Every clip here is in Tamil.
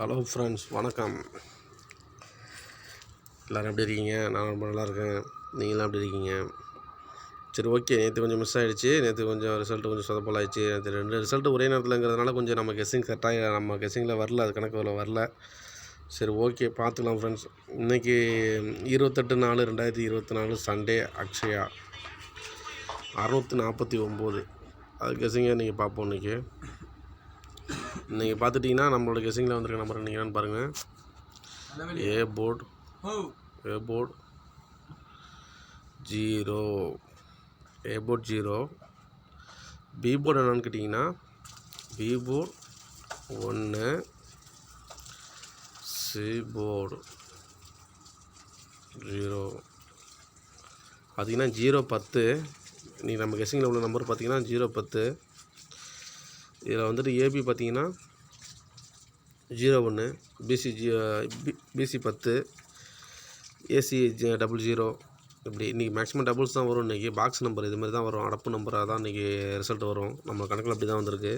ஹலோ ஃப்ரெண்ட்ஸ் வணக்கம். எல்லோரும் எப்படி இருக்கீங்க? நான் ரொம்ப நல்லா இருக்கேன். நீங்களாம் எப்படி இருக்கீங்க? சரி ஓகே நேற்று கொஞ்சம் மிஸ் ஆகிடுச்சு நேற்று கொஞ்சம் ரிசல்ட்டு கொஞ்சம் சொதப்பலாயிடுச்சு. நேற்று ரெண்டு ரிசல்ட்டு ஒரே நேரத்தில்ங்கிறதுனால கொஞ்சம் நம்ம கெஸ்ஸிங் கரெக்டாக நம்ம கெஸ்ஸிங்கில் வரல. அது கணக்கு வரல. சரி ஓகே பார்த்துக்கலாம் ஃப்ரெண்ட்ஸ் இன்றைக்கி இருபத்தெட்டு நாலு ரெண்டாயிரத்தி இருபத்தி நாலு சண்டே அக்ஷயா. அறுநூற்றி நாற்பத்தி ஒம்பது. அது கெஸ்ஸிங்காக நீங்கள் பார்ப்போம் இன்றைக்கி நீங்கள் பார்த்துட்டிங்கன்னா நம்மளோட கெசிங்கில் வந்திருக்க நம்பர் நீங்கள் பாருங்கள் A board A board zero A board zero B board என்னன்னு கேட்டிங்கன்னா பி போர்டு ஒன்று சி போர்டு ஜீரோ பார்த்தீங்கன்னா ஜீரோ பத்து. நீங்கள் நம்ம கெஸிங்கில் உள்ள நம்பர் பார்த்தீங்கன்னா ஜீரோ பத்து. இதில் வந்துட்டு ஏபி பார்த்தீங்கன்னா ஜீரோ ஒன்று பிசி ஜி பிசி பத்து ஏசி டபுள் ஜீரோ இப்படி இன்றைக்கி மேக்ஸிமம் டபுள்ஸ் தான் வரும் இன்றைக்கி பாக்ஸ் நம்பர் இது மாதிரி தான் வரும். அடப்பு நம்பராக தான் இன்றைக்கி ரிசல்ட் வரும். நம்ம கணக்கில் அப்படி தான் வந்திருக்கு.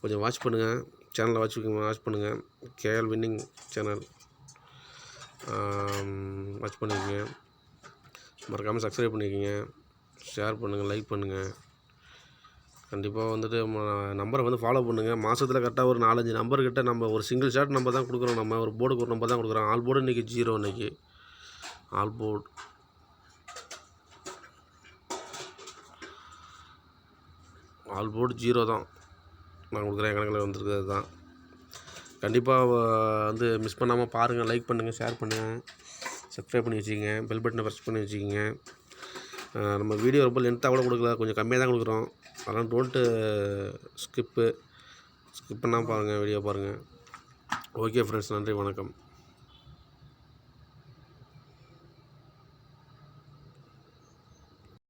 கொஞ்சம் வாட்ச் பண்ணுங்கள் சேனலை வாட்ச் வாட்ச் பண்ணுங்கள் கேஎல் வின்னிங் சேனல் வாட்ச் பண்ணிக்கோங்க. மறக்காமல் சப்ஸ்கிரைப் பண்ணிக்கோங்க. ஷேர் பண்ணுங்கள் லைக் பண்ணுங்கள் கண்டிப்பாக வந்துட்டு நம்பரை வந்து ஃபாலோ பண்ணுங்கள் மாதத்தில் கரெக்டாக ஒரு நாலஞ்சு நம்பர் கிட்டே நம்ம ஒரு சிங்கிள் ஷாட் நம்பர் தான் கொடுக்குறோம். நம்ம ஒரு போர்டுக்கு ஒரு நம்பர் தான் கொடுக்குறோம். ஆல் போர்டு இன்றைக்கி ஜீரோ இன்றைக்கி all board all board zero தான். நான் கொடுக்குறேன். கணக்கில் வந்துருக்கிறது தான். கண்டிப்பாக வந்து மிஸ் பண்ணாமல் பாருங்கள் லைக் பண்ணுங்கள் ஷேர் பண்ணுங்கள் சப்ஸ்கிரைப் பண்ணி வச்சுக்கோங்க. பெல் பட்டனை ப்ரெஸ் பண்ணி வச்சுக்கோங்க. நம்ம வீடியோ ரொம்ப லென்த்தாக கூட கொடுக்கல. கொஞ்சம் கம்மியாக தான் கொடுக்குறோம். அதெல்லாம் டோன்ட்டு ஸ்கிப்பு ஸ்கிப் பண்ணாமல் பாருங்கள் வீடியோ பாருங்கள் ஓகே ஃப்ரெண்ட்ஸ் நன்றி வணக்கம்.